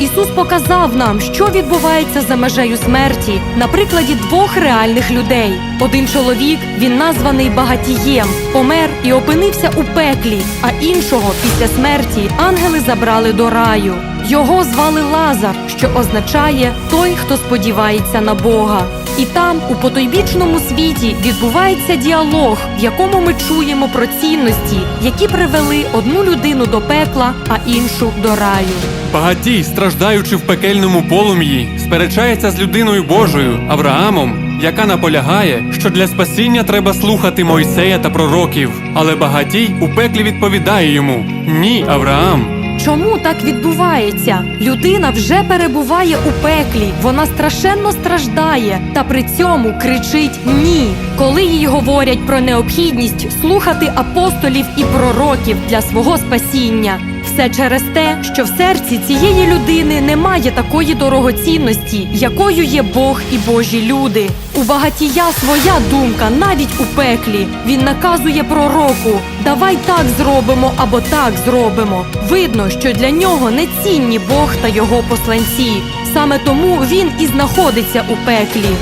Ісус показав нам, що відбувається за межею смерті на прикладі двох реальних людей. Один чоловік, він названий багатієм, помер і опинився у пеклі, а іншого після смерті ангели забрали до раю. Його звали Лазар, що означає той, хто сподівається на Бога. І там, у потойбічному світі, відбувається діалог, в якому ми чуємо про цінності, які привели одну людину до пекла, а іншу до раю. Багатій, страждаючи в пекельному полум'ї, сперечається з людиною Божою Авраамом, яка наполягає, що для спасіння треба слухати Мойсея та пророків. Але багатій у пеклі відповідає йому: Ні, Авраам. Чому так відбувається? Людина вже перебуває у пеклі, вона страшенно страждає та при цьому кричить ні, коли їй говорять про необхідність слухати апостолів і пророків для свого спасіння. Все через те, що в серці цієї людини немає такої дорогоцінності, якою є Бог і Божі люди. У багатія своя думка навіть у пеклі. Він наказує пророку: давай так зробимо або так зробимо. Видно, що для нього не цінні Бог та його посланці. Саме тому він і знаходиться у пеклі.